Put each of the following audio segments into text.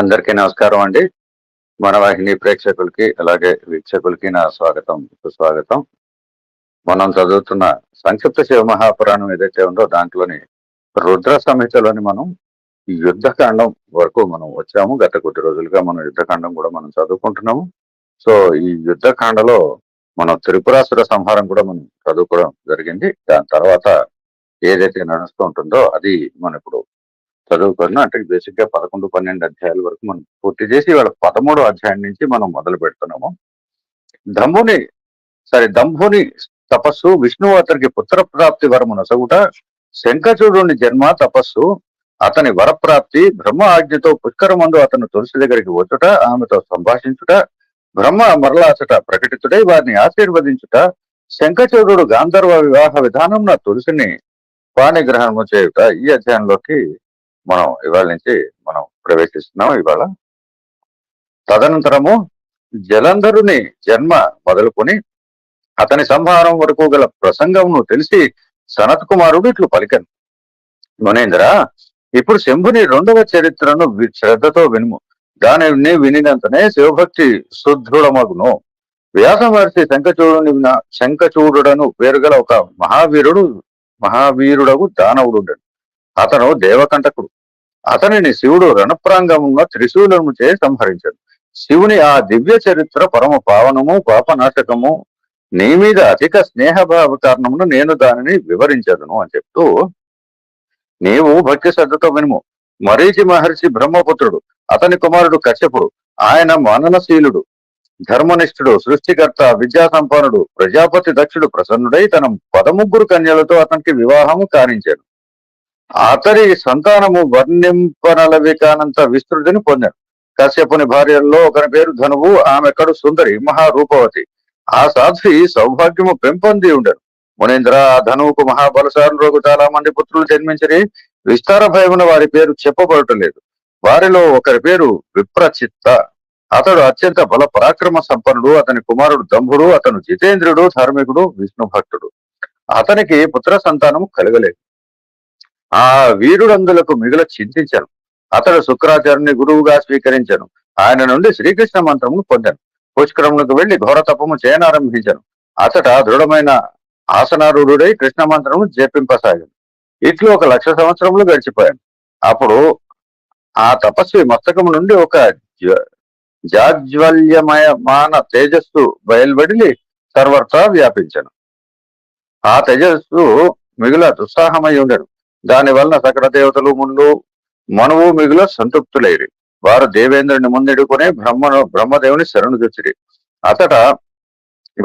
అందరికీ నమస్కారం అండి. మన వాహిని ప్రేక్షకులకి అలాగే వీక్షకులకి నా స్వాగతం సుస్వాగతం. మనం చదువుతున్న సంక్షిప్త శివ మహాపురాణం ఏదైతే ఉందో దాంట్లోని రుద్ర సంహితలోని మనం ఈ యుద్ధకాండం వరకు మనం వచ్చాము. గత కొద్ది రోజులుగా మనం యుద్ధకాండం కూడా మనం చదువుకుంటున్నాము. సో ఈ యుద్ధకాండలో మనం త్రిపురాసుర సంహారం కూడా మనం చదువుకోవడం జరిగింది. దాని తర్వాత ఏదైతే నడుస్తూ ఉంటుందో అది మనం ఇప్పుడు చదువుకున్నాం అంటే బేసిక్గా పదకొండు పన్నెండు అధ్యాయాల వరకు మనం పూర్తి చేసి వాళ్ళ పదమూడో అధ్యాయం నుంచి మనం మొదలు పెడుతున్నాము. దంభుని సరే దంభుని తపస్సు విష్ణువు అతనికి పుత్ర ప్రాప్తి వరము నొసగుట శంఖచూడుని జన్మ తపస్సు అతని వరప్రాప్తి బ్రహ్మ ఆజ్ఞతో పుష్కరమందు అతను తులసి దగ్గరికి వచ్చుట ఆమెతో సంభాషించుట బ్రహ్మ మరలాచట ప్రకటితుడై వారిని ఆశీర్వదించుట శంఖచూరుడు గాంధర్వ వివాహ విధానం నా తులసిని పాణిగ్రహణము చేయుట ఈ అధ్యాయంలోకి మనం ఇవాళ నుంచి మనం ప్రవేశిస్తున్నాం ఇవాళ. తదనంతరము జలంధరుని జన్మ మొదలుకొని అతని సంహారం వరకు గల ప్రసంగంను తెలిసి సనత్ కుమారుడు ఇట్లు పలికను. మునేంద్ర ఇప్పుడు శంభుని రెండవ చరిత్రను శ్రద్ధతో వినుము. దానిని వినినంతనే శివభక్తి సుదృఢమగును. వ్యాసమహర్షి శంఖచూడుని విన- శంఖచూడుడను పేరుగల ఒక మహావీరుడు మహావీరుడగు దానవుడు అతను దేవకంటకుడు. అతనిని శివుడు రణప్రాంగంలో త్రిశూలము చే సంహరించాడు. శివుని ఆ దివ్య చరిత్ర పరమ పావనము పాపనాశకము నీ మీద అధిక స్నేహభావ కారణమును నేను దానిని వివరించదును అని చెప్తూ నీవు భక్తి శ్రద్ధతో వినుము. మరీచి మహర్షి బ్రహ్మపుత్రుడు అతని కుమారుడు కశ్యపుడు ఆయన మననశీలుడు ధర్మనిష్ఠుడు సృష్టికర్త విద్యా సంపన్నుడు ప్రజాపతి దక్షుడు ప్రసన్నుడై తన పదముగ్గురు కన్యలతో అతనికి వివాహము కానించాడు అతడి సంతానము వర్ణింపనలవి కానంత విస్తృతిని పొందాడు. కశ్యపుని భార్యల్లో ఒకరి పేరు ధనువు ఆమెక్కడు సుందరి మహారూపవతి. ఆ సాధ్వి సౌభాగ్యము పెంపొంది ఉండరు మునీంద్ర ఆ ధనువుకు మహాబలసారులకు చాలా మంది పుత్రులు జన్మించరి విస్తార భయమున వారి పేరు చెప్పబడటలేదు. వారిలో ఒకరి పేరు విప్రచిత్త. అతడు అత్యంత బల పరాక్రమ సంపన్నుడు అతని కుమారుడు దంభుడు అతను జితేంద్రుడు ధార్మికుడు విష్ణు భక్తుడు అతనికి పుత్ర సంతానము కలగలేదు. ఆ వీరుడందులకు మిగుల చింతించను. అతడు శుక్రాచార్యుని గురువుగా స్వీకరించను. ఆయన నుండి శ్రీకృష్ణ మంత్రమును పొందాను. పుష్కరములకు వెళ్ళి ఘోర తపము చేయనారంభించాను. అతట దృఢమైన ఆసనారూఢుడై కృష్ణ మంత్రము జపింపసాగాను ఇట్లు ఒక లక్ష సంవత్సరములు గడిచిపోయాను. అప్పుడు ఆ తపస్వి మస్తకము నుండి ఒక జాజ్వల్యమయమాన తేజస్సు బయల్బడిలి సర్వత్రా వ్యాపించను. ఆ తేజస్సు మిగుల దుస్సాహమై ఉండెను దాని వలన సకల దేవతలు ముందు మనువు మిగుల సంతృప్తులైరి. వారు దేవేంద్రుని ముందెడుకునే బ్రహ్మను బ్రహ్మదేవుని శరణు చూచిరి అతట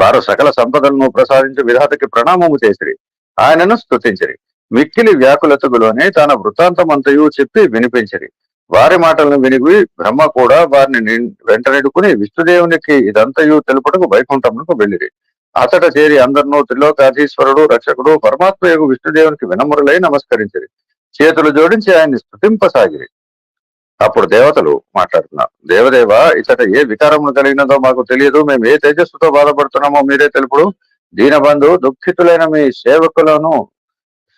వారు సకల సంపదలను ప్రసాదించి విధాతకి ప్రణామము చేసిరి. ఆయనను స్తుతించిరి. మిక్కిలి వ్యాకులతగులోనే తన వృత్తాంతమంతయు చెప్పి వినిపించిరి. వారి మాటలను వినిగి బ్రహ్మ కూడా వారిని వెంటనెడుకుని విష్ణుదేవునికి ఇదంతయు తెలుపుటకు వైకుంఠమునకు వెళ్ళిరి. అతట చేరి అందరినూ త్రిలోకాధీశ్వరుడు రక్షకుడు పరమాత్మయగు విష్ణుదేవునికి వినమ్రులై నమస్కరించిరి. చేతులు జోడించి ఆయన్ని స్థుతింపసాగిరి అప్పుడు దేవతలు మాట్లాడుతున్నారు. దేవదేవ ఇతట ఏ వికారమును కలిగినదో మాకు తెలియదు. మేము ఏ తేజస్సుతో బాధపడుతున్నామో మీరే తెలుపుడు. దీనబంధు దుఃఖితులైన మీ సేవకులను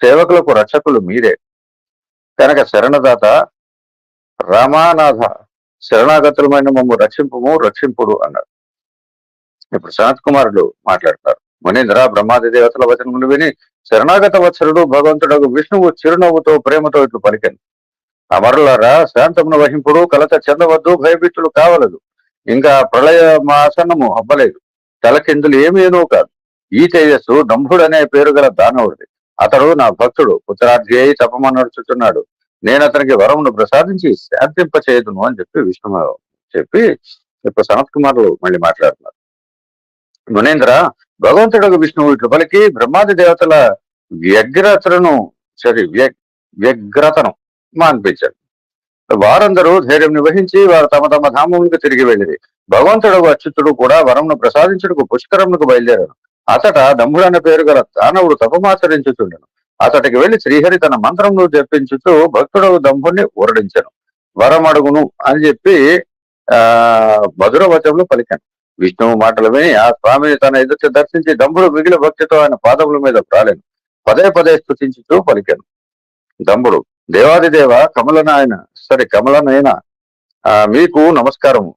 సేవకులకు రక్షకులు మీరే. కనుక శరణదాత రామానాథ శరణాగతులమైన మమ్ము రక్షింపుము రక్షింపుడు అన్నారు. ఇప్పుడు సనత్ కుమారుడు మాట్లాడతారు. మునీంద్ర బ్రహ్మాది దేవతల వచనములు విని శరణాగత వత్సరుడు భగవంతుడు విష్ణువు చిరునవ్వుతో ప్రేమతో ఇట్లు పలికను. అమరులారా శాంతమును వహింపుడు కలత చెందవద్దు భయభీతులు కావలదు. ఇంకా ప్రళయ మాసనము అవ్వలేదు తలకిందులు ఏమేనూ కాదు ఈ తేజస్సు డంభుడనే పేరు గల దానవుడిది. అతడు నా భక్తుడు పుత్రార్థి అయి తపమ నేను అతనికి వరమును ప్రసాదించి శాంతింపచేయదును అని చెప్పి విష్ణు చెప్పి ఇప్పుడు సనత్ కుమారులు మళ్ళీ మాట్లాడుతున్నారు. మునేంద్ర భగవంతుడు విష్ణువు ఇట్లు పలికి బ్రహ్మాది దేవతల వ్యగ్రతను సారీ వ్య- వ్యగ్రతను మాన్పించాడు. వారందరూ ధైర్యం నిర్వహించి వారు తమ తమ ధామములకు తిరిగి వెళ్ళిరి. భగవంతుడు అచ్యుతుడు కూడా వరమును ప్రసాదించుటకు పుష్కరమునకు బయలుదేరాడు. అతట దంభుడు అనే పేరు గల దానవుడు తపమాచరించుచుండెను. అతడికి వెళ్ళి శ్రీహరి తన మంత్రమును జపించుతూ భక్తుడు దంభుణ్ణి ఊరడించను. వరం అడుగును అని చెప్పి ఆ మధుర వచనంలో పలికాను. విష్ణువు మాటలు విని ఆ స్వామిని తన ఎదుట దర్శించి దంభుడు మిగిలిన భక్తితో ఆయన పాదముల మీద ప్రాలేను పదే పదే స్థుతించుతూ పలికాను. దంభుడు దేవాదిదేవ కమలనాయన సరే కమలనైన ఆ మీకు నమస్కారము.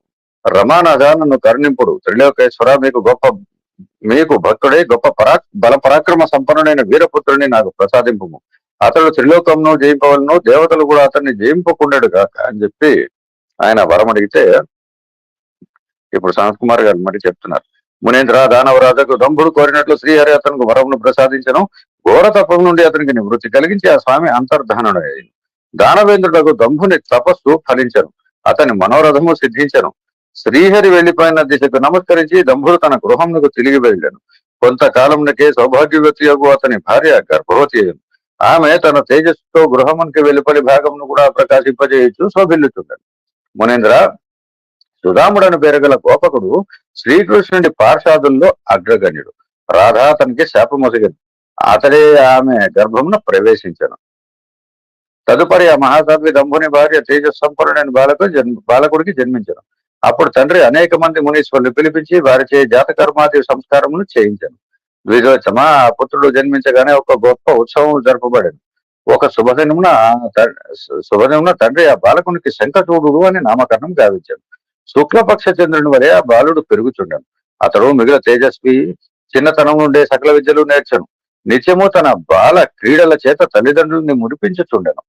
రమానాథ నన్ను కరుణింపుడు. త్రిలోకేశ్వర మీకు గొప్ప మీకు భక్తుడే గొప్ప పరా బల పరాక్రమ సంపన్నుడైన వీరపుత్రుని నాకు ప్రసాదింపు అతడు త్రిలోకంను జయింపవలను దేవతలు కూడా అతన్ని జయింపకుండాడు అని చెప్పి ఆయన వరం అడిగితే ఇప్పుడు శాంత్ కుమార్ గారు మరి చెప్తున్నారు. మునేంద్ర దానవరాజకు దంభుడు కోరినట్లు శ్రీహరి అతనికి వరమును ప్రసాదించను. ఘోర తపం నుండి అతనికి నివృత్తి కలిగించి ఆ స్వామి అంతర్ధానుడయ్యాడు దానవేంద్రుడకు దంభుని తపస్సు ఫలించను. అతని మనోరథము సిద్ధించను. శ్రీహరి వెళ్ళిపోయిన దిశకు నమస్కరించి దంభుడు తన గృహమునకు తిరిగి వెళ్ళాను కొంతకాలంకే సౌభాగ్యవతి యొక్క అతని భార్య గర్భవతి అయ్యను ఆమె తన తేజస్సుతో గృహమునికి వెలుపలి భాగమును కూడా ప్రకాశింపజేయచ్చు శోభిల్లుతుండను మునేంద్ర సుధాముడను పేరు గల గోపకుడు శ్రీకృష్ణుడి పార్షాదుల్లో అగ్రగణ్యుడు. రాధా అతనికి శాపమొసగింది అతడే ఆమె గర్భమున ప్రవేశించను. తదుపరి ఆ మహాసాధ్వి దంభుని భార్య తేజస్సంపన్నుడైన బాలకు జన్మ బాలకుడికి జన్మించను. అప్పుడు తండ్రి అనేక మంది మునీశ్వరులు పిలిపించి వారిచే జాతకర్మాది సంస్కారములు చేయించాను. ద్విజోత్సమ ఆ పుత్రుడు జన్మించగానే ఒక గొప్ప ఉత్సవం జరపబడింది ఒక శుభదినమున త- శుభదినమున తండ్రి ఆ బాలకునికి శంఖచూడు అని నామకరణం గావించాడు శుక్లపక్ష చంద్రుని వలె ఆ బాలుడు పెరుగుచుండను. అతడు మిగిలిన తేజస్వి చిన్నతనం నుండే సకల విద్యలు నేర్చను. నిత్యము తన బాల క్రీడల చేత తల్లిదండ్రుల్ని మురిపించుచుండెను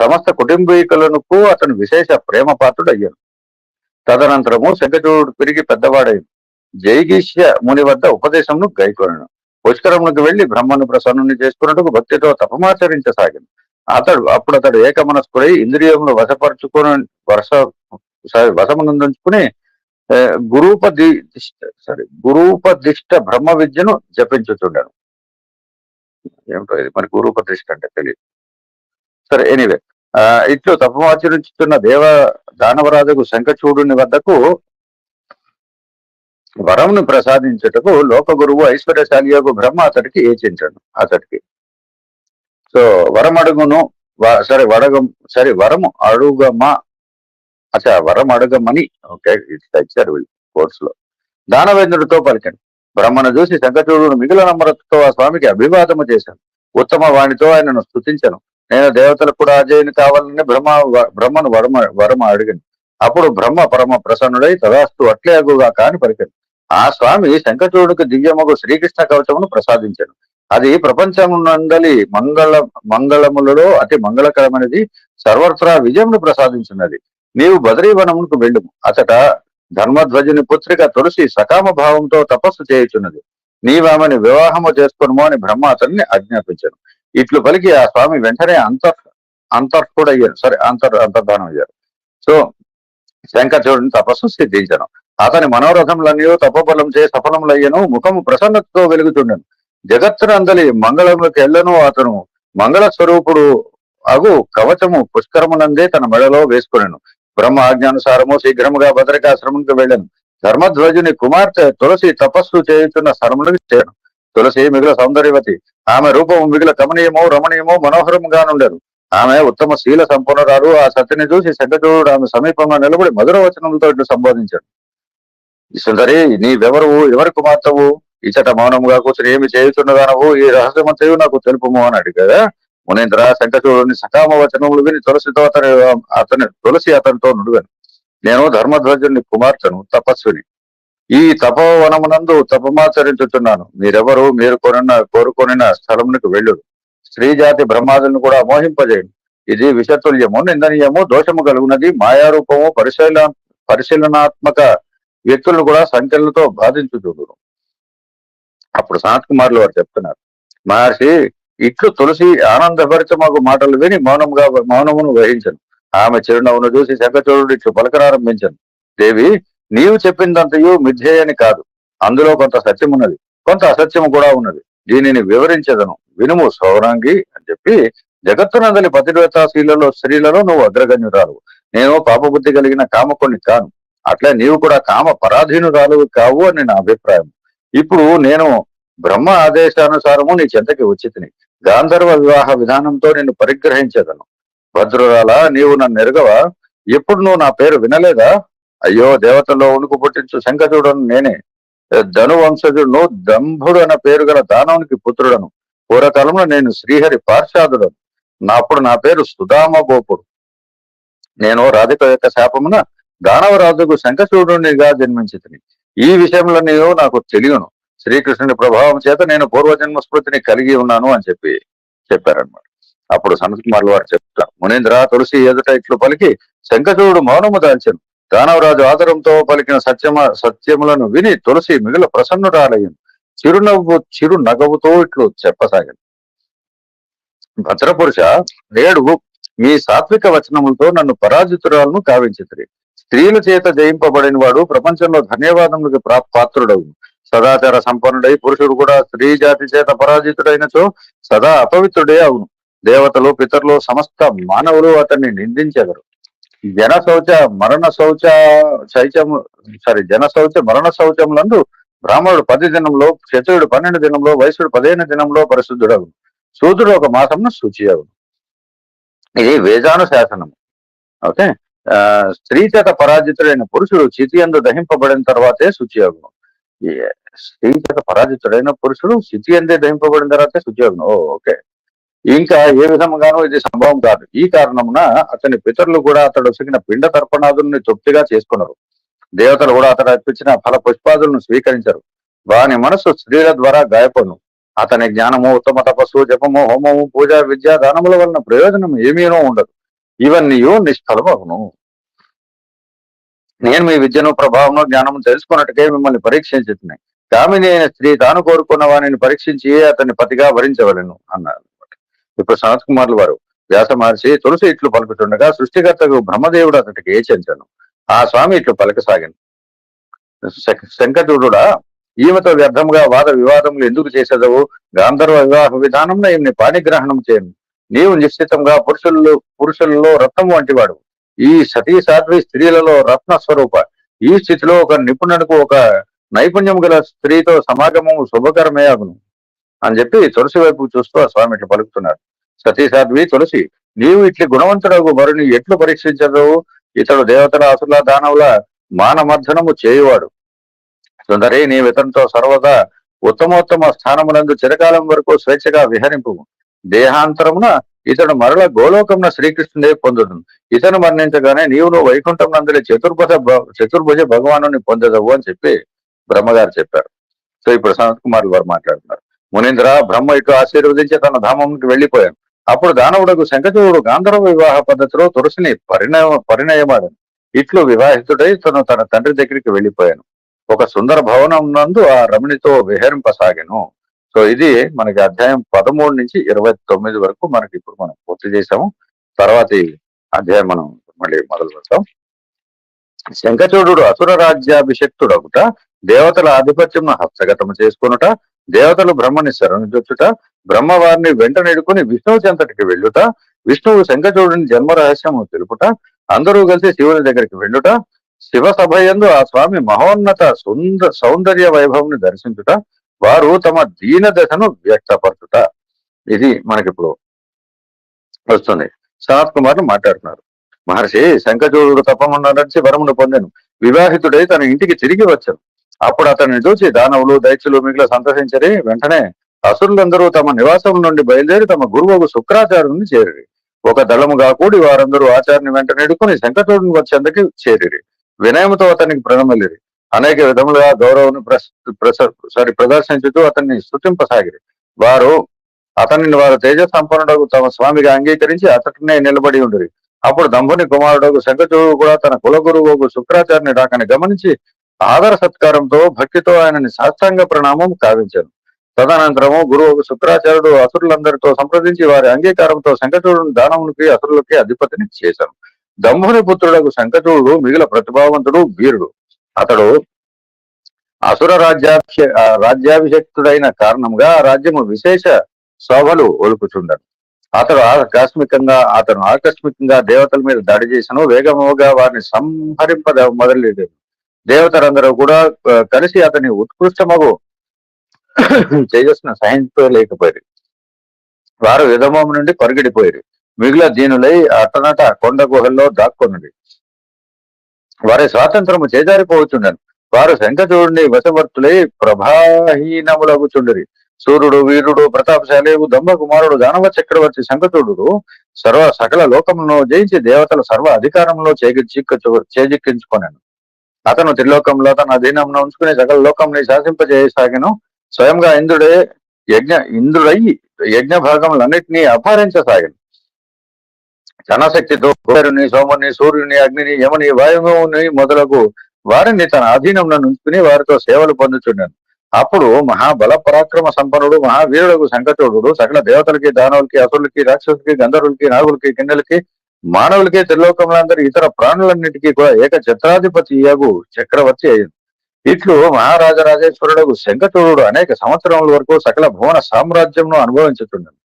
సమస్త కుటుంబీకులకు అతను విశేష ప్రేమ పాత్రుడు అయ్యాను తదనంతరము శంఖచూడు పెరిగి పెద్దవాడైను జైగీష్య ముని వద్ద ఉపదేశమును గైకొనను. పుష్కరములకు వెళ్ళి బ్రహ్మను ప్రసన్నుని చేసుకున్నట్టుకు భక్తితో తపమాచరించసాగింది అతడు అప్పుడు అతడు ఏకమనస్కుడై ఇంద్రియములు వశపరుచుకుని వర్ష వశమునందుకుని ఆ, గురూపది సారీ గురూపదిష్ట బ్రహ్మ విద్యను జపించుచుండను. ఏమిటో ఇది? మరి గురూపదిష్ట అంటే తెలియదు సరే ఎనీవే. ఇట్లు తపమాచరించుతున్న దేవ దానవరాజుకు శంఖచూడుని వద్దకు వరమును ప్రసాదించుటకు లోక గురువు ఐశ్వర్యశాలి యొక్క బ్రహ్మ అతడికి ఏచించను అతడికి. సో వరం అడుగును సరే వడగం సరే వరము అడుగమా అచ్చా వరం అడగమని ఓకే ఇట్లా ఇచ్చారు వీళ్ళు కోర్స్లో దానవేంద్రుడితో పలికండి. బ్రహ్మను చూసి శంఖచూడును మిగిలిన నమ్మరతో ఆ స్వామికి అభివాదము చేశాను. ఉత్తమ వాణితో ఆయనను స్థుతించను నేను దేవతలకు కూడా అజయుని కావాలని బ్రహ్మ వ- బ్రహ్మను వరమ వరమ అడిగాను. అప్పుడు బ్రహ్మ పరమ ప్రసన్నుడై తదాస్తు అట్లే అగుగా కాని పలికాను ఆ స్వామి శంఖచూడుకు దివ్యమగు శ్రీకృష్ణ కవచమును ప్రసాదించాను అది ప్రపంచమునందలి మంగళ మంగళములలో అతి మంగళకరమైనది. సర్వత్రా విజయమును ప్రసాదించినది. నీవు బదరీవనమునకు వెళ్ళుము. అతట ధర్మధ్వజుని పుత్రిక తులసి సకామ భావంతో తపస్సు చేయుచున్నది. నీవామెని వివాహము చేసుకునుము అని బ్రహ్మ అతన్ని ఆజ్ఞాపించాను ఇట్లు పలికి ఆ స్వామి వెంటనే అంతర్ అంతర్హుడయ్యారు సరే అంతర్ అంతర్ధానం అయ్యారు. సో శంకరుడిని తపస్సు సిద్ధించను. అతని మనోరథములన్నీ తపబలం చే సఫలములయ్యను ముఖము ప్రసన్నతతో వెలుగుతుండను జగత్తునందలి మంగళములకు ఎల్లను అతను మంగళ స్వరూపుడు అగు కవచము పుష్కరమునందే తన మెడలో వేసుకునేను. బ్రహ్మ ఆజ్ఞానుసారము శీఘ్రముగా భద్రకాశ్రమంకి వెళ్ళాను. ధర్మధ్వజుని కుమార్తె తులసి తపస్సు చేయుతున్న స్థలములకు చేరను తులసి మిగుల సౌందర్యవతి. ఆమె రూపము మిగుల కమనీయము రమణీయము మనోహరముగా నుండెను. ఆమె ఉత్తమ శీల సంపన్నురాలు. ఆ సతిని చూసి శంకరుడు ఆమె సమీపంలో నిలబడి మధుర వచనములతో ఇట్లు సంబోధించాడు. సుందరి నీవెవరు? ఎవరి కుమార్తెవు? ఇచ్చట మౌనముగా కూర్చుని ఏమి చేయుతున్నదానవు ఈ రహస్యమంతయు నాకు తెలుపుము అని అడిగా మునేంద్ర శంకరుని సకామ వచనములు విని తులసితో అతని అతని తులసి అతనితో నుడిగాను నేను ధర్మధ్వజుని కుమార్తెను తపస్విని. ఈ తపోవనమునందు తపమాచరించుచున్నాను. మీరెవరు? మీరు కొనిన కోరుకొనిన స్థలమునికి వెళ్ళుడు స్త్రీ జాతి బ్రహ్మాదులను కూడా మోహింపజేయండి ఇది విషతుల్యము నిందనీయము దోషము కలుగునది. మాయారూపము పరిశీలన పరిశీలనాత్మక వ్యక్తులను కూడా సంఖ్యలతో బాధించుచుండును. అప్పుడు సనత్ కుమార్లు వారు చెప్తున్నారు. మహర్షి ఇట్లు తులసి ఆనందభరితమగు మాటలు విని మౌనంగా మౌనమును వహించను. ఆమె చిరునవ్వును చూసి శంఖచూరుడు ఇట్లు పలకరారంభించను. దేవి నీవు చెప్పిందంతయు మిథ్యేయని కాదు. అందులో కొంత సత్యం ఉన్నది కొంత అసత్యము కూడా ఉన్నది. దీనిని వివరించదను. వినుము సౌరాంగి అని చెప్పి జగత్తునందలి పతివ్రతాశీలలో స్త్రీలలో నువ్వు అగ్రగణ్యురాలు. నేను పాపబుద్ధి కలిగిన కామకుణ్ణి కాను. అట్లే నీవు కూడా కామ పరాధీనురాలు కావు అని నా అభిప్రాయం. ఇప్పుడు నేను బ్రహ్మ ఆదేశానుసారము నీ చెంతకి వచ్చితిని గాంధర్వ వివాహ విధానంతో నిన్ను పరిగ్రహించేదను. భద్రురాల నీవు నన్ను ఎరగవా? ఎప్పుడు నువ్వు నా పేరు వినలేదా? అయ్యో దేవతల్లో ఉణుకు పుట్టించు శంఖచూడను నేనే. ధనువంశజుడును దంభుడు అన్న పేరు గల దానవునికి పుత్రుడను. పూర్వకాలంలో నేను శ్రీహరి పార్షాదుడను. నా అప్పుడు నా పేరు సుధామ గోపుడు నేను రాధిక యొక్క శాపమున దానవరాజుకు శంఖచూడునిగా జన్మించితిని. ఈ విషయంలో నేను నాకు తెలియను. శ్రీకృష్ణుని ప్రభావం చేత నేను పూర్వజన్మ స్మృతిని కలిగి ఉన్నాను అని చెప్పి చెప్పారనమాట అప్పుడు సనత్ కుమార్ వారు చెప్తారు మునీంద్ర తులసి ఎదుట ఇట్లు పలికి శంఖచూడు మౌనము దాల్చను. దానవరాజు ఆదరంతో పలికిన సత్యమ సత్యములను విని తులసి మిగిలిన ప్రసన్నురాలయ్యను. చిరునవ్వు చిరు నగవుతో ఇట్లు చెప్పసాగాను. భద్రపురుష నేడు మీ సాత్విక వచనములతో నన్ను పరాజితురాలను కావించితిరి. స్త్రీల చేత జయింపబడిన వాడు ప్రపంచంలో ధన్యవాదములకు ప్రా- పాత్రుడవు సదాచార సంపన్నుడై పురుషుడు కూడా స్త్రీ జాతి చేత పరాజితుడైనచో సదా అపవిత్రుడే అవును. దేవతలు పితరులు సమస్త మానవులు అతన్ని నిందించెదరు. జన శౌచ మరణ శౌచ శైచము సారీ జన శౌచ మరణ శౌచములందు బ్రాహ్మణుడు పది దినంలో క్షత్రుడు పన్నెండు దినంలో వైశ్యుడు పదిహేను దినంలో పరిశుద్ధుడవును శూద్రుడు ఒక మాసంను శుచి అవును. ఇది వేదాను శాసనము ఓకే? ఆ, స్త్రీ చేత పరాజితుడైన పురుషుడు చితి అందు దహింపబడిన తర్వాతే శుచి అవును. స్త్రీ చేత పరాజితుడైన పురుషుడు చితి అందే దహింపబడిన తర్వాత శుచి ఓకే. ఇంకా ఏ విధముగానూ ఇది సంభవం కాదు. ఈ కారణమున అతని పితరులు కూడా అతడు ఉసిగిన పిండ తర్పణాదుల్ని తృప్తిగా చేసుకున్నారు దేవతలు కూడా అతడు అర్పించిన ఫల పుష్పాదులను స్వీకరించరు. వాని మనసు స్త్రీల ద్వారా గాయపడును. అతని జ్ఞానము ఉత్తమ తపస్సు జపము హోమము పూజ విద్య దానముల వలన ప్రయోజనం ఏమీనో ఉండదు. ఇవన్నీ నిష్ఫలమగును. నేను మీ విద్యను ప్రభావము జ్ఞానము తెలుసుకున్నట్టుకే మిమ్మల్ని పరీక్షించుతున్నాయి కామిని అయిన స్త్రీ తాను కోరుకున్న వాణిని పరీక్షించి అతన్ని పతిగా భరించవలను అన్నారు ఇప్పుడు సనత్ కుమార్లు వారు వ్యాస మహర్షి తులసి ఇట్లు పలుకుతుండగా సృష్టికర్తకు బ్రహ్మదేవుడు అతడికి ఏచించను ఆ స్వామి ఇట్లు పలకసాగాను. శ- శంకరుడా ఈమెతో వ్యర్థంగా వాద వివాదములు ఎందుకు చేసేదవు? గాంధర్వ వివాహ విధానంలో ఈమెని పాణిగ్రహణం చేయను నీవు నిశ్చితంగా పురుషుల్లో పురుషుల్లో రత్నం వంటివాడు. ఈ సతీ సాధ్వి స్త్రీలలో రత్న స్వరూప. ఈ స్థితిలో ఒక నిపుణుడికి ఒక నైపుణ్యం గల స్త్రీతో సమాగమము శుభకరమే అగును. అని చెప్పి తులసి వైపు చూస్తూ ఆ స్వామి ఇట్లా పలుకుతున్నారు. సతీ సాధ్వి తులసి నీవు ఇట్లి గుణవంతుడగు మరుని ఎట్లు పరీక్షించదు? ఇతడు దేవతల అసుల దానవుల మానమర్ధనము చేయువాడు. సుందరి నీ ఇతనితో సర్వదా ఉత్తమోత్తమ స్థానమునందు చిరకాలం వరకు స్వేచ్ఛగా విహరింపు దేహాంతరమున ఇతడు మరల గోలోకంన శ్రీకృష్ణుడే పొందుతుంది ఇతను మరణించగానే నీవు నువ్వు వైకుంఠం అందరి చతుర్భుజ భ- చతుర్భుజ భగవాను పొందదవు అని చెప్పి బ్రహ్మగారు చెప్పారు. సో ఇప్పుడు సనత్ కుమార్ గారు మాట్లాడుతున్నారు. మునీంద్ర బ్రహ్మ ఇటు ఆశీర్వదించి తన ధామంకి వెళ్ళిపోయాను అప్పుడు దానవుడకు శంఖచూడు గాంధర్వ వివాహ పద్ధతిలో తులసిని పరిణయ పరిణయమాడను. ఇట్లు వివాహితుడై తను తన తండ్రి దగ్గరికి వెళ్ళిపోయాను ఒక సుందర భవనం నందు ఆ రమణితో విహరింపసాగాను. సో ఇది మనకి అధ్యాయం పదమూడు నుంచి ఇరవై తొమ్మిది వరకు మనకి ఇప్పుడు మనం పూర్తి చేసాము తర్వాతి అధ్యాయం మనం మళ్ళీ మొదలు పెడతాం. శంఖచూడు అసుర రాజ్యాభిషక్తుడగుట దేవతల ఆధిపత్యం హస్తగతము చేసుకునుట దేవతలు బ్రహ్మని శరణుజొచ్చుట బ్రహ్మ వారిని వెంట నెడుకుని విష్ణువు చెంతటికి వెళ్ళుట విష్ణువు శంఖచూడుని జన్మ రహస్యము తెలుపుట అందరూ కలిసి శివుని దగ్గరికి వెళ్ళుట శివ సభయందు ఆ స్వామి మహోన్నత సుందర సౌందర్య వైభవం దర్శించుట వారు తమ దీన దశను వ్యక్తపరచుట. ఇది మనకిప్పుడు వస్తుంది. సనత్ కుమార్ మాట్లాడుతున్నారు. మహర్షి శంఖచూరుడు తపమున్న నడిచి వరమును పొందాను. వివాహితుడై తన ఇంటికి తిరిగి వచ్చాను. అప్పుడు అతన్ని చూసి దానవులు దైత్యులు మిగిలిన సంతోషించరి వెంటనే అసురులందరూ తమ నివాసం నుండి బయలుదేరి తమ గురువు శుక్రాచార్యుని చేరిరి. ఒక దళముగా కూడి వారందరూ ఆచార్యుని వెంట నెడుకుని శంఖచూరుని వచ్చేందుకు చేరిరి. వినయముతో అతనికి ప్రణమల్లిరి అనేక విధములుగా గౌరవం సారీ ప్రదర్శించుతూ అతన్ని స్థుతింపసాగిరి వారు అతనిని వారు తేజ సంపన్నుడకు తమ స్వామిగా అంగీకరించి అతటినే నిలబడి ఉండిరి. అప్పుడు దంభుని కుమారుడకు శంఖచూడు కూడా తన కులగురువు శుక్రాచార్యుని రాకని గమనించి ఆదర సత్కారంతో భక్తితో ఆయనని సాష్టాంగ ప్రణామం కావించాను. తదనంతరము గురువు శుక్రాచార్యుడు అసురులందరితో సంప్రదించి వారి అంగీకారంతో శంఖచూడుని దానమునికి అసురులకి అధిపతిని చేశాను దంభుని పుత్రుడకు శంఖచూడు మిగిలిన ప్రతిభావంతుడు వీరుడు. అతడు అసుర రాజ్యాభిష రాజ్యాభిషక్తుడైన కారణంగా రాజ్యము విశేష శోభలు ఒలుపుచుండను. అతడు ఆకస్మికంగా అతను ఆకస్మికంగా దేవతల మీద దాడి చేసను వేగముగా వారిని సంహరింప మొదలెట్టారు దేవతలందరూ కూడా కలిసి అతని ఉత్కృష్టమగు చేయస్సును సహించలేకపోయారు వారు విధమం నుండి పరిగెడిపోయారు. మిగిలిన దీనులై అటనట కొండ గుహల్లో దాక్కున్నది వారి స్వాతంత్రము చేజారిపోవచ్చుండను వారు శంఖచూడిని వశవర్తులై ప్రభాహీనములగుచుండరి. సూర్యుడు వీరుడు ప్రతాపశాలేవు దంభ కుమారుడు దానవ చక్రవర్తి శంఖచూడు సర్వ సకల లోకములను జయించి దేవతల సర్వ అధికారంలో చేజిక్కు చేజిక్కించుకొనను. అతను త్రిలోకంలో తన అధీనంలో ఉంచుకుని సకల లోకంని శాసింపజేయసాగను. స్వయంగా ఇంద్రుడే యజ్ఞ ఇంద్రుడై యజ్ఞ భాగములన్నింటినీ అపహరించసాగను. ధనశక్తితో కుబేరుని సోముని సూర్యుని అగ్నిని యముని వాయువుని మొదలగు వారిని తన అధీనంలో ఉంచుకుని వారితో సేవలు పొందుచుండను. అప్పుడు మహాబల పరాక్రమ సంపన్నుడు మహావీరుడు సంకటోడు సకల దేవతలకి దానవులకి అసురులకి రాక్షసులకి గంధర్వులకి నాగులకి కిన్నెలకి మానవులకి త్రిలోకములందరి ఇతర ప్రాణులన్నిటికీ కూడా ఏక ఛత్రాధిపతి యగు చక్రవర్తి అయింది ఇట్లు మహారాజరాజేశ్వరుడు శంకచూడు అనేక సంవత్సరముల వరకు సకల భువన సామ్రాజ్యంను అనుభవించుతున్నాడు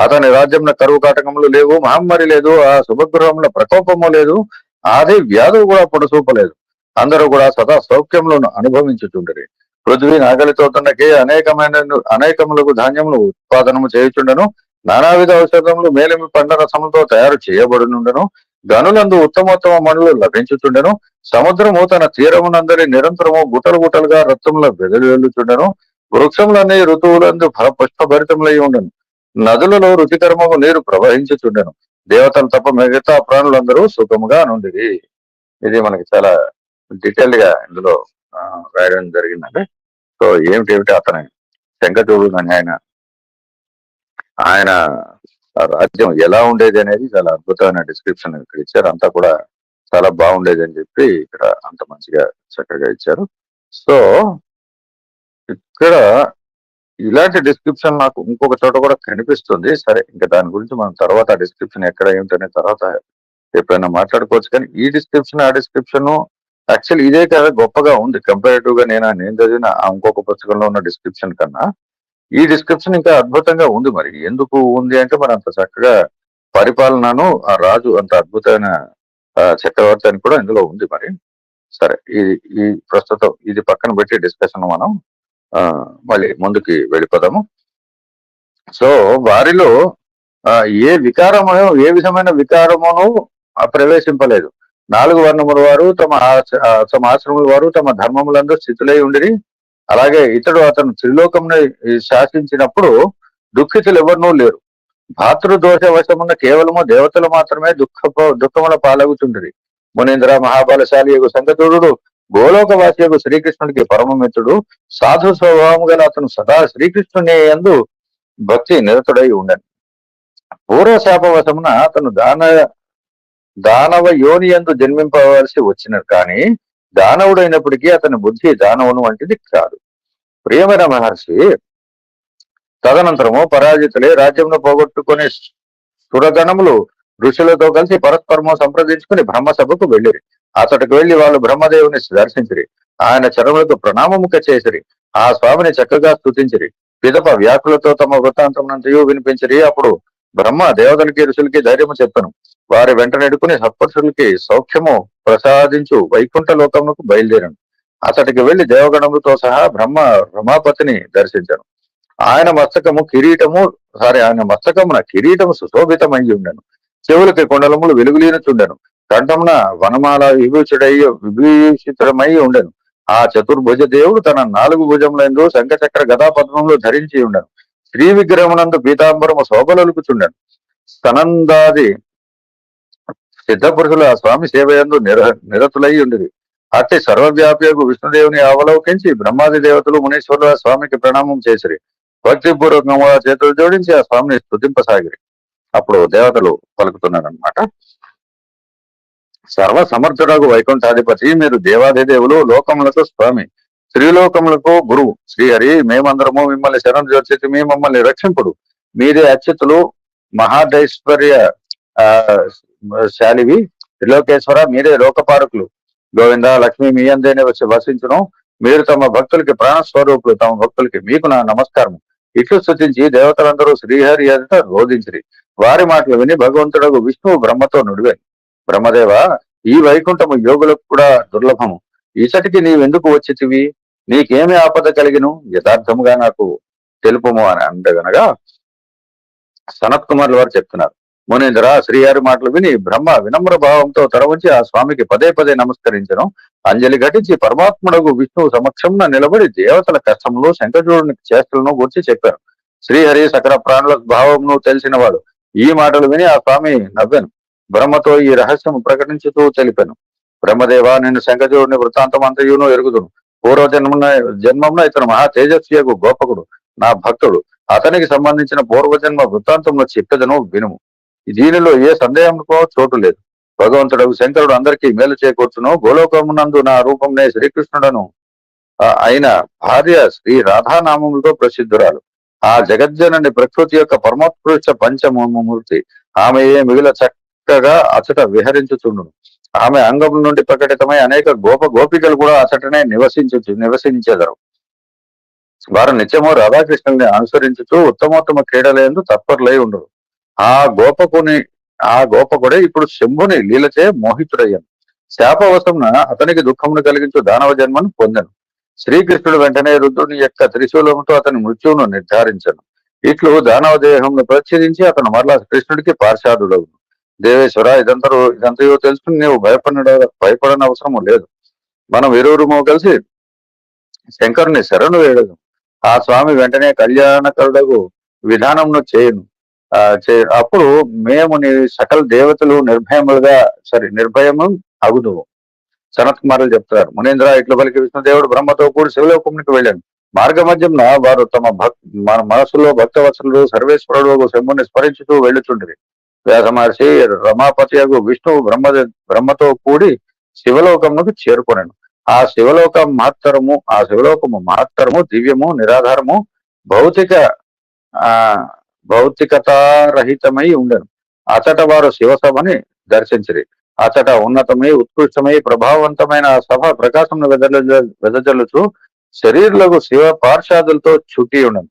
అతని రాజ్యంలో కరువు కాటకములు లేవు మహమ్మారి లేదు ఆ శుభగృహంలో ప్రకోపము లేదు ఆది వ్యాధులు కూడా పొడసూపలేదు అందరూ కూడా సదా సౌఖ్యములను అనుభవించుచుండరి. పృథ్వీ నాగలితో తున్నకి అనేకమైన అనేకములకు ధాన్యములు ఉత్పాదనము చేయుచుండను నానావిధ ఔషధములు మేలిమి పండ్ల రసములతో తయారు చేయబడునుండను గనులందు ఉత్తమోత్తమ మనులు లభించుచుండెను సముద్రము తన తీరమునందరి నిరంతరము గుటలు గుటలుగా రక్తముల వెళ్ళుచుండెను వృక్షములన్నీ ఋతువులందు ఫల పుష్పభరితములై ఉండను. నదులలో రుచికరమము నీరు ప్రవహించుచుండెను. దేవతలు తప్ప మిగతా ప్రాణులందరూ సుఖముగా నుండి ఇది మనకి చాలా డీటెయిల్గా ఇందులో రాయడం జరిగిందండి. సో ఏమిటి ఏమిటి అతని శంకచూడు అని ఆయన ఆయన రాజ్యం ఎలా ఉండేది అనేది చాలా అద్భుతమైన డిస్క్రిప్షన్ ఇక్కడ ఇచ్చారు. అంతా కూడా చాలా బాగుండేది అని చెప్పి ఇక్కడ అంత మంచిగా చక్కగా ఇచ్చారు. సో ఇక్కడ ఇలాంటి డిస్క్రిప్షన్ నాకు ఇంకొక చోట కూడా కనిపిస్తుంది. సరే ఇంకా దాని గురించి మనం తర్వాత డిస్క్రిప్షన్ ఎక్కడ ఏమిటనే తర్వాత ఎప్పుడైనా మాట్లాడుకోవచ్చు. కానీ ఈ డిస్క్రిప్షన్ ఆ డిస్క్రిప్షన్ యాక్చువల్ ఇదే కదా గొప్పగా ఉంది. కంపారేటివ్గా నేను నేను చదివిన ఇంకొక పుస్తకంలో ఉన్న డిస్క్రిప్షన్ కన్నా ఈ డిస్క్రిప్షన్ ఇంకా అద్భుతంగా ఉంది మరి. ఎందుకు ఉంది అంటే మరి అంత చక్కగా పరిపాలనను ఆ రాజు అంత అద్భుతమైన చక్రవర్తి అని కూడా ఇందులో ఉంది మరి. సరే ఇది ఈ ప్రస్తుతం ఇది పక్కన పెట్టి డిస్కషన్ మనం మళ్ళీ ముందుకి వెళ్ళిపోదాము. సో వారిలో ఆ, ఏ వికారమో ఏ విధమైన వికారమును ఆ, ప్రవేశింపలేదు. నాలుగు వర్ణముల వారు తమ ఆ, తమ ఆశ్రముల వారు తమ ధర్మములందు స్థితులై ఉండిరి. అలాగే ఇతడు అతను త్రిలోకంను శాసించినప్పుడు దుఃఖితులు ఎవరినూ లేరు. భాతృదోష వశమున్న కేవలము దేవతలు మాత్రమే దుఃఖ దుఃఖముల పాలగుతుండ్రి మునీంద్ర మహాబలశాలి సంగతుడు గోలోకవాసి శ్రీకృష్ణుడికి పరమమిత్రుడు సాధు స్వభావం గల అతను సదా శ్రీకృష్ణుని యందు భక్తి నిరతుడై ఉండను. పూర్వశాపవశమున అతను దాన దానవ యోని యందు జన్మింపవలసి వచ్చిన కానీ దానవుడైనప్పటికీ అతని బుద్ధి దానవును వంటిది కాదు. ప్రియమైన మహర్షి తదనంతరము పరాజితులే రాజ్యంలో పోగొట్టుకునే సురగణములు ఋషులతో కలిసి పరస్పరము సంప్రదించుకుని బ్రహ్మసభకు వెళ్ళిరి. అతడికి వెళ్ళి వాళ్ళు బ్రహ్మదేవుని దర్శించిరి. ఆయన చరములకు ప్రణామముక చేసిరి. ఆ స్వామిని చక్కగా స్తుతించిరి. పిదప వ్యాకులతో తమ వృత్తాంతమునంతయు వినిపించిరి. అప్పుడు బ్రహ్మ దేవతలకి ఋషులకి ధైర్యము చెప్పను. వారి వెంట నెడుకుని సత్పురుషులకి సౌఖ్యము ప్రసాదించు వైకుంఠ లోకమునకు బయలుదేరను. అతడికి వెళ్ళి దేవగణములతో సహా బ్రహ్మ రమాపతిని దర్శించను. ఆయన మస్తకము కిరీటము సారీ ఆయన మస్తకమున కిరీటము సుశోభితమై ఉండెను. చెవులకి కొండలములు వెలుగులీనుచుండెను. కంఠమున వనమాల విభూషుడై విభూషితుడమై ఉండను. ఆ చతుర్భుజ దేవుడు తన నాలుగు భుజములందు శంఖచక్ర గదా పద్మంలో ధరించి ఉండను. శ్రీ విగ్రహమునందు పీతాంబరము శోభలొలుకుచుండెను. స్తనందాది సిద్ధపురుషుల ఆ స్వామి సేవయందు నిర నిరతులై ఉండేది అట్టి సర్వవ్యాప్యకు విష్ణుదేవుని అవలోకించి బ్రహ్మాది దేవతలు మునీశ్వరుల స్వామికి ప్రణామం చేసిరి. భక్తిపూర్వకంగా చేతులు జోడించి ఆ స్వామిని స్థుతింపసాగిరి అప్పుడు దేవతలు పలుకుతున్నారనమాట సర్వసమర్థుడకు వైకుంఠాధిపతి మీరు దేవాదిదేవులు లోకములకు స్వామి. శ్రీలోకములకు గురువు. శ్రీహరి మేమందరము మిమ్మల్ని శరణు జోచితి మీ మమ్మల్ని రక్షింపుడు. మీరే అచ్యుతులు మహాదైశ్వర్య ఆ శాలివి త్రిలోకేశ్వర మీరే లోకపారకులు గోవింద లక్ష్మి మీ అందేనే వచ్చి వసించును. మీరు తమ భక్తులకి ప్రాణస్వరూపులు తమ భక్తులకి మీకు నా నమస్కారం ఇట్లు స్థుతించి దేవతలందరూ శ్రీహరి అంతా రోధించిరి. వారి మాటలు విని భగవంతుడు విష్ణువు బ్రహ్మతో నుడివే బ్రహ్మదేవ ఈ వైకుంఠము యోగులకు కూడా దుర్లభము. ఇసటికి నీవెందుకు వచ్చితివి? నీకేమి ఆపద కలిగిను? యథార్థముగా నాకు తెలుపుము అని అండగనగా సనత్ కుమార్ల వారు చెప్తున్నారు. మునీంద్ర శ్రీహరి మాటలు విని బ్రహ్మ వినమ్ర భావంతో తరవంచి ఆ స్వామికి పదే పదే నమస్కరించను. అంజలి ఘటించి పరమాత్ముడకు విష్ణువు సమక్షంన నిలబడి దేవతల కష్టములు శంకరుని చేష్టలను గురించి చెప్పారు. శ్రీహరి సకల ప్రాణుల భావమును తెలిసినవాడు ఈ మాటలు విని ఆ స్వామి నవ్వెను. బ్రహ్మతో ఈ రహస్యం ప్రకటించుతూ తెలిపాను. బ్రహ్మదేవ నేను శంకరుని వృత్తాంతం అంతయును ఎరుగుదును. పూర్వ జన్మన జన్మంలో ఇతను మహా తేజస్వియకు గోపకుడు నా భక్తుడు. అతనికి సంబంధించిన పూర్వజన్మ వృత్తాంతంలో చెప్పేదను వినుము. దీనిలో ఏ సందేహంకో చోటు లేదు. భగవంతుడు శంకరుడు అందరికీ మేలు చేకూర్చును. గోలోకమునందు నా రూపంనే శ్రీకృష్ణుడను. అయిన భార్య శ్రీ రాధానామములతో ప్రసిద్ధురాలు. ఆ జగజ్జనని ప్రకృతి యొక్క పరమోత్కృష్ట పంచమూర్తి. ఆమెయే చక్క చక్కగా అచట విహరించుచుండును. ఆమె అంగం నుండి ప్రకటితమై అనేక గోప గోపికలు కూడా అచటనే నివసించు నివసించెదరు. వారు నిత్యము రాధాకృష్ణుల్ని అనుసరించుతూ ఉత్తమోత్తమ క్రీడలందు తత్పరులై ఉండరు. ఆ గోపకుని ఆ గోపకుడే ఇప్పుడు శంభుని లీలచే మోహితుడయ్యాను. శాపవశంన అతనికి దుఃఖమును కలిగించు దానవ జన్మను పొందను. శ్రీకృష్ణుడు వెంటనే రుద్రుని యొక్క త్రిశూలముతో అతని మృత్యువును నిర్ధారించను. ఇట్లు దానవ దేహంను ప్రచ్ఛేదించి అతను మరలా కృష్ణుడికి పార్షాదుడవును దేవేశ్వర ఇదంతా ఇదంతయో తెలుసుకుని నీవు భయపడ భయపడని అవసరం లేదు. మనం ఇరువురుమో కలిసి శంకరుని శరణు వేయడం ఆ స్వామి వెంటనే కళ్యాణకరుడకు విధానంను చేయను. అప్పుడు మేము నీ సకల దేవతలు నిర్భయములుగా సరే నిర్భయము అగుదువు. సనత్ కుమారులు చెప్తారు మునీంద్ర ఇట్ల పలికి విష్ణుదేవుడు బ్రహ్మతో కూడి శివలోకమునికి వెళ్ళాను. మార్గ మధ్యంన వారు తమ భక్ మన మనసులో భక్తవత్సలు సర్వేశ్వరుడు శంభుని స్మరించుతూ వెళ్ళుచుండ్రి. వ్యాస మహర్షి రమాపతియగు విష్ణువు బ్రహ్మ బ్రహ్మతో కూడి శివలోకమునకు చేరుకొనను. ఆ శివలోకం మహత్తరము ఆ శివలోకము మహత్తరము దివ్యము నిరాధారము భౌతిక ఆ భౌతికతారహితమై ఉండను. అతట వారు శివసభని దర్శించిరి. అతట ఉన్నతమై ఉత్కృష్టమై ప్రభావవంతమైన ఆ సభ ప్రకాశం వెదజ వెదజల్లుచు శరీరులకు శివ పార్షాదులతో చుట్టి ఉండను.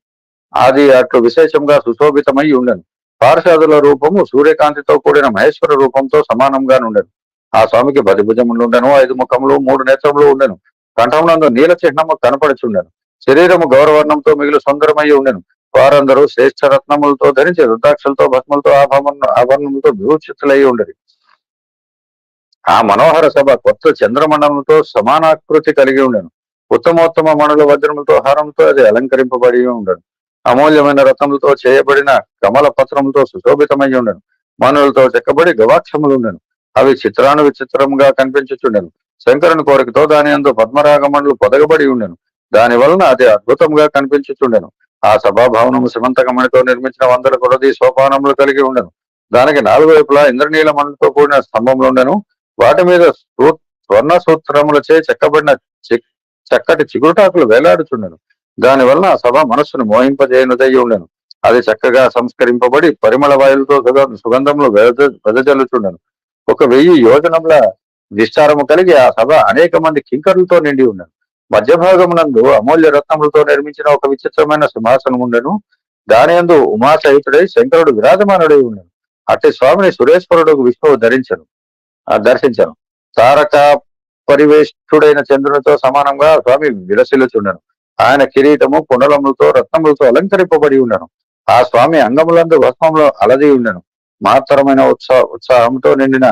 అది అట్లు విశేషంగా సుశోభితమై ఉండను. పార్షాదుల రూపము సూర్యకాంతితో కూడిన మహేశ్వర రూపంతో సమానంగా ఉండను. ఆ స్వామికి బలిభుజములు ఉండెను ఐదు ముఖములు మూడు నేత్రములు ఉండెను. కంఠమునందు నీల చిహ్నము కనపడుచుండెను శరీరము గౌరవర్ణంతో మిగిలి సుందరమై ఉండెను. వారందరూ శ్రేష్ఠ రత్నములతో ధరించి రుద్రాక్షలతో భస్మలతో ఆభరణ ఆభరణములతో విభూషితులై ఉండరు. ఆ మనోహర సభ కొత్త చంద్రమండలంతో సమానాకృతి కలిగి ఉండను. ఉత్తమోత్తమ మణుల వజ్రములతో హారంతో అది అలంకరింపబడి ఉండను. అమూల్యమైన రత్నములతో చేయబడిన కమల పత్రములతో సుశోభితమై ఉండను. మనులతో చెక్కబడి గవాక్షములు ఉండను. అవి చిత్రాను విచిత్రముగా కనిపించుచుండెను. శంకరుని కోరికతో దాని అందు పద్మరాగమండలు పొదగబడి ఉండెను. దాని వలన అది అద్భుతంగా కనిపించుచుండెను. ఆ సభాభవనము సిమంతకమణితో నిర్మించిన వందల కొలది సోపానములు కలిగి ఉండెను. దానికి నాలుగు వైపులా ఇంద్రనీల మణులతో కూడిన స్తంభములు ఉండెను. వాటి మీద స్వర్ణ సూత్రములచే చెక్కబడిన చి- చక్కటి చిగురుటాకులు వేలాడుచుండెను. దాని వలన ఆ సభ మనస్సును మోహింపజేయనుదయ్యి ఉండెను అది చక్కగా సంస్కరింపబడి పరిమళ వాయులతో సుగంధంలో వెద- వెదజల్లుచుండెను. ఒక వెయ్యి యోజనముల విస్తారము కలిగి ఆ సభ అనేక మంది కింకరులతో నిండి ఉండను మధ్య భాగమునందు అమూల్య రత్నములతో నిర్మించిన ఒక విచిత్రమైన సింహాసనం ఉండెను దాని యందు ఉమాసహితుడై శంకరుడు విరాజమానుడై ఉండను అట్టి స్వామిని సురేశ్వరుడు విష్ణువు ధరించను. ఆ దర్శించను. తారక పరివేష్టుడైన చంద్రునితో సమానంగా స్వామి విలసిల్లుచుండను. ఆయన కిరీటము కుండలములతో రత్నములతో అలంకరింపబడి ఉండను. ఆ స్వామి అంగములందు భస్మంలో అలది ఉండను. మహత్తరమైన ఉత్సాహ ఉత్సాహంతో నిండిన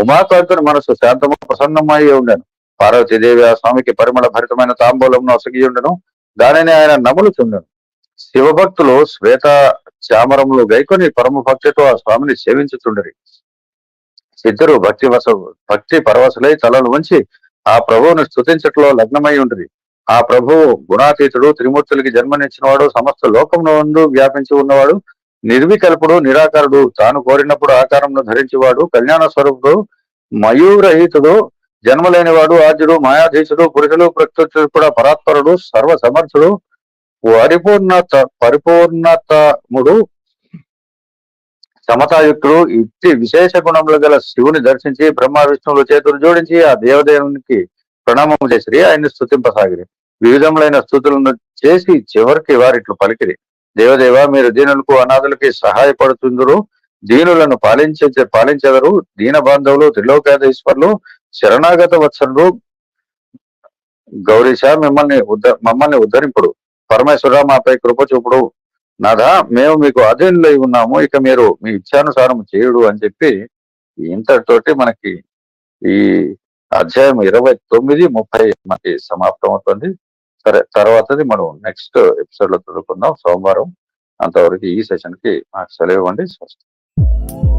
ఉమాకాంతుని మనసు శాంతము ప్రసన్నమై ఉండను. పార్వతీదేవి ఆ స్వామికి పరిమళ భరితమైన తాంబూలంను అసగి ఉండను. దానిని ఆయన నములుచుండెను. శివభక్తులు శ్వేత చామరములు గైకొని పరమ భక్తితో ఆ స్వామిని సేవించుచుండరి. సిద్ధరు భక్తి వస భక్తి పరవశులై తలలు వంచి ఆ ప్రభువును స్థుతించట్లో లగ్నమై ఉంటది ఆ ప్రభువు గుణాతీతుడు త్రిమూర్తులకి జన్మనిచ్చినవాడు సమస్త లోకమునందు వ్యాపించి ఉన్నవాడు నిర్వికల్పుడు నిరాకారుడు. తాను కోరినప్పుడు ఆకారంను ధరించేవాడు కళ్యాణ స్వరూపుడు మయూరహితుడు జన్మలేనివాడు ఆద్యుడు మాయాధీశుడు పురుషులు ప్రకృతుడు కూడా పరాత్పరుడు సర్వ సమర్థుడు పరిపూర్ణత పరిపూర్ణతముడు సమతాయుక్తుడు. ఇట్టి విశేష గుణములు గల శివుని దర్శించి బ్రహ్మ విష్ణువులు చేతులు జోడించి ఆ దేవదేవునికి ప్రణామం చేసిరి. ఆయన్ని స్థుతింపసాగిరి వివిధములైన స్థుతులను చేసి చివరికి వారి పలికిరి. దేవదేవ మీరు దీనులకు అనాథులకి సహాయపడుతుందరు. దీనులను పాలించే పాలించెదరు. దీన బాంధవులు త్రిలోకాధీశ్వరులు శరణాగత వత్సరుడు గౌరీశ మిమ్మల్ని ఉద్ధ మమ్మల్ని ఉద్ధరింపుడు. పరమేశ్వర మాపై కృప చూపుడు. నాదా మేము మీకు అధీనులై ఉన్నాము. ఇక మీరు మీ ఇచ్చానుసారం చేయుడు అని చెప్పి ఇంతటితోటి మనకి ఈ అధ్యాయం ఇరవై తొమ్మిది ముప్పై మనకి సమాప్తం అవుతుంది సరే తర్వాతది మనం నెక్స్ట్ ఎపిసోడ్లో చదువుకుందాం. సోమవారం అంతవరకు ఈ సెషన్కి నాకు సెలవు ఇవ్వండి. స్వస్తి.